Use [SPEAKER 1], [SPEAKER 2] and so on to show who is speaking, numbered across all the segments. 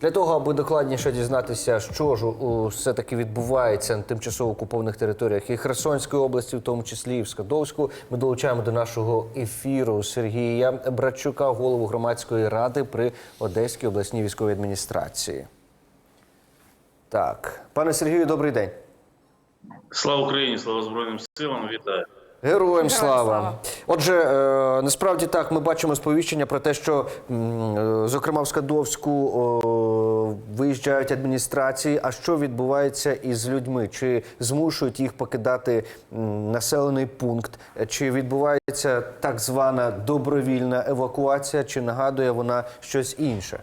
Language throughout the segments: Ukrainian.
[SPEAKER 1] Для того, аби докладніше дізнатися, що ж у- все-таки відбувається на тимчасово окупованих територіях і Херсонської області, в тому числі і в Скадовську, ми долучаємо до нашого ефіру Сергія Братчука, голову громадської ради при Одеській обласній військовій адміністрації. Так, пане Сергію, добрий день.
[SPEAKER 2] Слава Україні, слава Збройним силам, вітаю.
[SPEAKER 1] Героям слава. Отже, е, насправді так, ми бачимо сповіщення про те, що, е, зокрема, в Скадовську виїжджають адміністрації. А що відбувається із людьми? Чи змушують їх покидати населений пункт? Чи відбувається так звана добровільна евакуація, чи нагадує вона щось інше?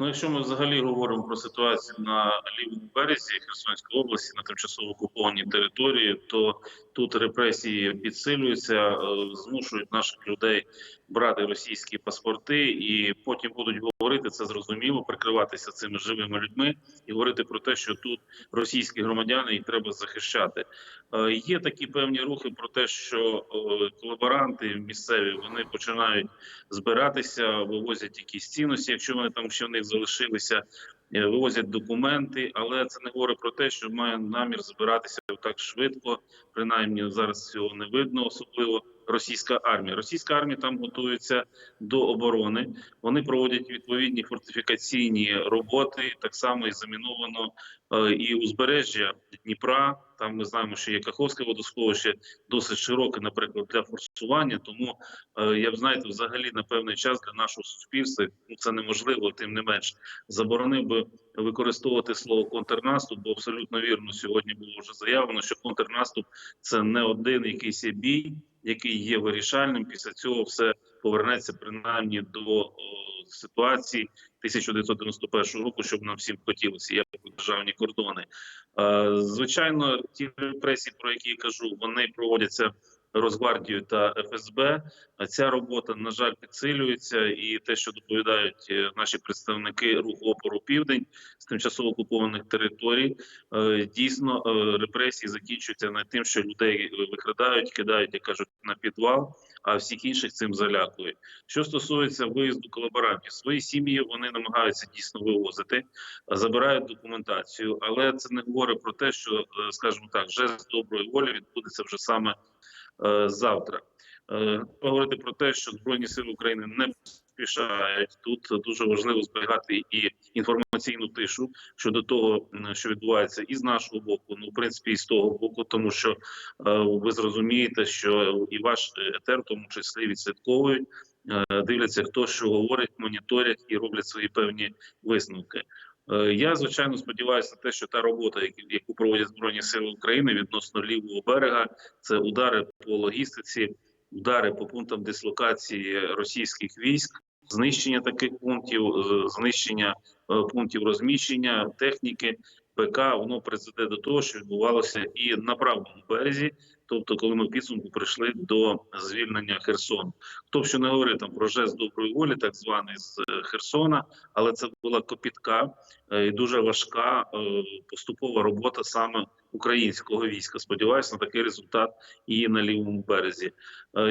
[SPEAKER 2] Ну, якщо ми взагалі говоримо про ситуацію на лівому березі Херсонської області на тимчасово окупованій території, то тут репресії підсилюються, е, змушують наших людей брати російські паспорти, і потім будуть говорити це зрозуміло, прикриватися цими живими людьми і говорити про те, що тут російські громадяни їх треба захищати. Е, Є такі певні рухи про те, що е, колаборанти місцеві вони починають збиратися, вивозять якісь цінності, якщо вони там ще в них залишилися, вивозять документи, але це не говорить про те, що має намір збиратися так швидко. Принаймні зараз цього не видно, особливо. Російська армія, російська армія там готується до оборони. Вони проводять відповідні фортифікаційні роботи. Так само і заміновано е, і узбережжя Дніпра. Там ми знаємо, що є Каховське водосховище досить широке, наприклад, для форсування. Тому е, я б знаєте, взагалі на певний час для нашого суспільства ну це неможливо, тим не менш заборонив би використовувати слово контрнаступ, бо абсолютно вірно сьогодні було вже заявлено, що контрнаступ це не один якийсь бій, який є вирішальним. Після цього все повернеться принаймні до ситуації 1991 року, щоб нам всім хотілося, як державні кордони. Е, Звичайно, ті репресії, про які я кажу, вони проводяться. Росгвардією та ФСБ ця робота на жаль підсилюється, і те, що доповідають е, наші представники руху опору Південь з тимчасово окупованих територій, е, дійсно е, репресії закінчуються не тим, що людей викрадають, кидають, як кажуть, на підвал, а всіх інших цим залякують. Що стосується виїзду колаборантів, свої сім'ї вони намагаються дійсно вивозити, забирають документацію, але це не говорить про те, що, скажімо так, жест доброї волі відбудеться вже саме завтра. Е, говорити про те, що збройні сили України не поспішають. Тут дуже важливо зберігати і інформаційну тишу щодо того, що відбувається і з нашого боку, ну в принципі, і з того боку, тому що е, ви зрозумієте, що і ваш етер, в тому числі, відслідковують, е, дивляться, хто що говорить, моніторять і роблять свої певні висновки. Е, Я звичайно сподіваюся на те, що та робота, яку- проводять збройні сили України відносно лівого берега, це удари по логістиці, удари по пунктам дислокації російських військ, знищення таких пунктів, е, знищення е, пунктів розміщення техніки. ПК воно призведе до того, що відбувалося і на правому березі, тобто, коли ми в підсумку прийшли до звільнення Херсону. Хто б що не говорив там про жест доброї волі, так званий з е, Херсона, але це була копітка е, і дуже важка е, поступова робота саме українського війська. Сподіваюся на такий результат і на лівому березі.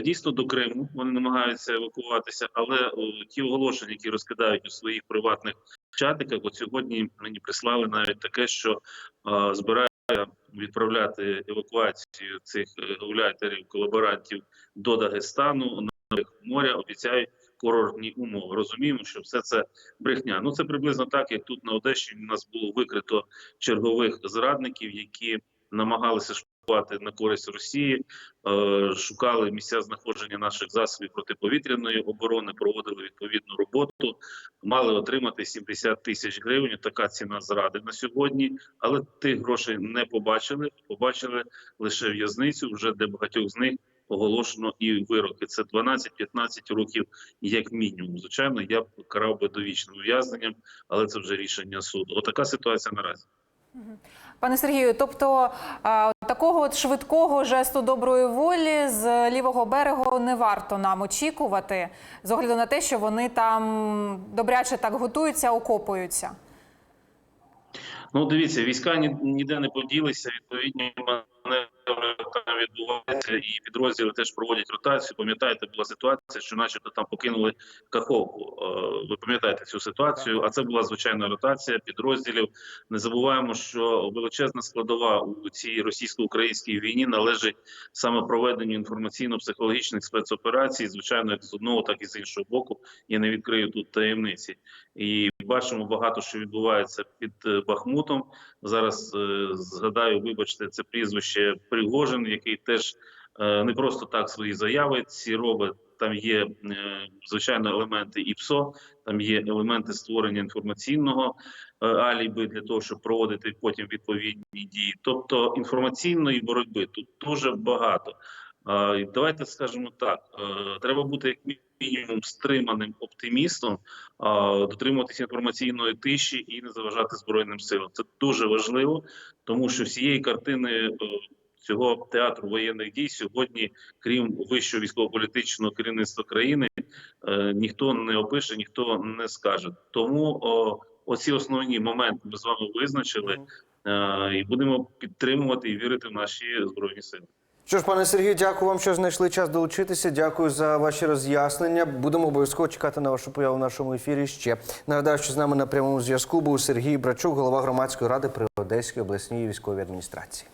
[SPEAKER 2] Дійсно, до Криму вони намагаються евакуватися, але ті оголошення, які розкидають у своїх приватних чатиках, от сьогодні мені прислали навіть таке, що збирають відправляти евакуацію цих е, гауляйтерів, колаборантів до Дагестану на моря. Обіцяють курортні умови. Розуміємо, що все це брехня. Ну це приблизно так, як тут на Одещині у нас було викрито чергових зрадників, які намагалися шукати на користь Росії, е, шукали місця знаходження наших засобів протиповітряної оборони, проводили відповідну роботу, мали отримати 70 тисяч гривень. Така ціна зради на сьогодні, але тих грошей не побачили. Побачили лише в'язницю, вже для багатьох з них оголошено і вироки. Це 12-15 років, як мінімум. Звичайно, я б карав би довічним ув'язненням, але це вже рішення суду. Отака ситуація наразі.
[SPEAKER 3] Пане Сергію, тобто такого от швидкого жесту доброї волі з лівого берегу не варто нам очікувати, з огляду на те, що вони там добряче так готуються, окопуються.
[SPEAKER 2] Ну, дивіться, війська ні- ніде не поділися. Відповідні маневри там відбуваються, і підрозділи теж проводять ротацію. Пам'ятаєте, була ситуація, що начебто там покинули Каховку. Е, Ви пам'ятаєте цю ситуацію? А це була звичайна ротація підрозділів. Не забуваємо, що величезна складова у цій російсько-українській війні належить саме проведенню інформаційно-психологічних спецоперацій, звичайно, як з одного, так і з іншого боку. Я не відкрию тут таємниці. І бачимо багато, що відбувається під е, Бахмутом. Зараз е, згадаю, вибачте, це прізвище Пригожин, який теж не просто так свої заяви ці робить. Там є е, звичайно елементи ІПСО, там є елементи створення інформаційного е, аліби для того, щоб проводити потім відповідні дії. Тобто інформаційної боротьби тут дуже багато. Давайте скажемо так: е, треба бути як мінімум стриманим оптимістом, дотримуватися інформаційної тиші і не заважати збройним силам. Це дуже важливо, тому що всієї картини цього театру воєнних дій сьогодні, крім вищого військово-політичного керівництва країни, е, ніхто не опише, ніхто не скаже. Тому о, оці основні моменти ми з вами визначили, е, і будемо підтримувати і вірити в наші збройні сили.
[SPEAKER 1] Що ж, пане Сергію, дякую вам, що знайшли час долучитися. Дякую за ваші роз'яснення. Будемо обов'язково чекати на вашу появу в нашому ефірі ще. Нагадаю, що з нами на прямому зв'язку був Сергій Брачук, голова громадської ради при Одеській обласній військовій адміністрації.